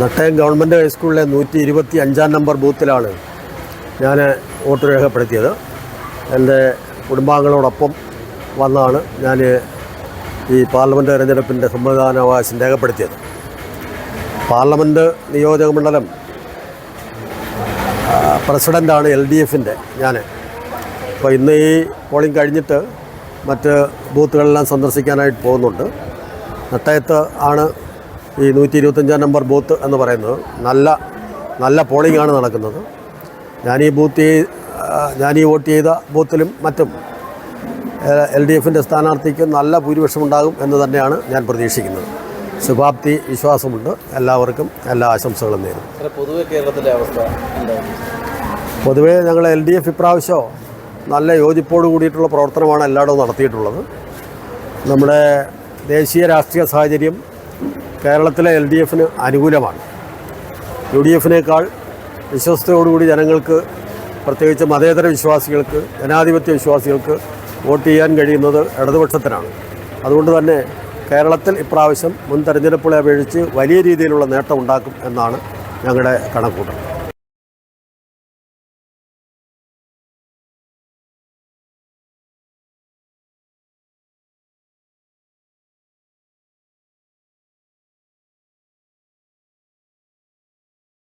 നട്ടയം government ഹൈസ്കൂളിലെ നൂറ്റി ഇരുപത്തി അഞ്ചാം നമ്പർ ബൂത്തിലാണ് ഞാൻ വോട്ട് രേഖപ്പെടുത്തിയത്. എന്റെ കുടുംബാംഗങ്ങളോടൊപ്പം വന്നാണ് ഞാൻ ഈ പാർലമെന്റ് തെരഞ്ഞെടുപ്പിന്റെ സമ്മതിദാനാവകാശം രേഖപ്പെടുത്തിയത്. പാർലമെന്റ് നിയോജക മണ്ഡലം പ്രസിഡന്റാണ് എൽ ഡി എഫിന്റെ ഞാൻ അപ്പോൾ ഇന്ന് ഈ പോളിംഗ് കഴിഞ്ഞിട്ട് മറ്റ് ബൂത്തുകളെല്ലാം സന്ദർശിക്കാനായിട്ട് പോകുന്നുണ്ട്. നട്ടയത്ത് ആണ് ഈ നൂറ്റി ഇരുപത്തഞ്ചാം നമ്പർ ബൂത്ത് എന്ന് പറയുന്നത് നല്ല നല്ല പോളിംഗ് ആണ് നടക്കുന്നത് ഞാൻ ഈ ബൂത്ത് ഞാൻ ഈ വോട്ട് ചെയ്ത ബൂത്തിലും മറ്റും എൽ ഡി എഫിന്റെ സ്ഥാനാർത്ഥിക്ക് നല്ല ഭൂരിപക്ഷം ഉണ്ടാകും എന്ന് തന്നെയാണ് ഞാൻ പ്രതീക്ഷിക്കുന്നത്. ശുഭാപ്തി വിശ്വാസമുണ്ട്. എല്ലാവർക്കും എല്ലാ ആശംസകളും നേരും പൊതുവെ കേരളത്തിലെ അവസ്ഥ പൊതുവേ ഞങ്ങൾ എൽ ഡി എഫ് ഇപ്രാവശ്യം നല്ല യോജിപ്പോട് കൂടിയിട്ടുള്ള പ്രവർത്തനമാണ് എല്ലായിടവും നടത്തിയിട്ടുള്ളത്. നമ്മുടെ ദേശീയ രാഷ്ട്രീയ സാഹചര്യം കേരളത്തിലെ എൽ ഡി എഫിന് അനുകൂലമാണ്. യു ഡി എഫിനേക്കാൾ വിശ്വസ്തയോടുകൂടി ജനങ്ങൾക്ക് പ്രത്യേകിച്ച് മതേതര വിശ്വാസികൾക്ക് ജനാധിപത്യ വിശ്വാസികൾക്ക് വോട്ട് ചെയ്യാൻ കഴിയുന്നത് ഇടതുപക്ഷത്തിനാണ്. അതുകൊണ്ട് തന്നെ കേരളത്തിൽ ഇപ്രാവശ്യം മുൻ തെരഞ്ഞെടുപ്പുകളെ അപേക്ഷിച്ച് വലിയ രീതിയിലുള്ള നേട്ടമുണ്ടാക്കും എന്നാണ് ഞങ്ങളുടെ കണക്കൂട്ടൽ.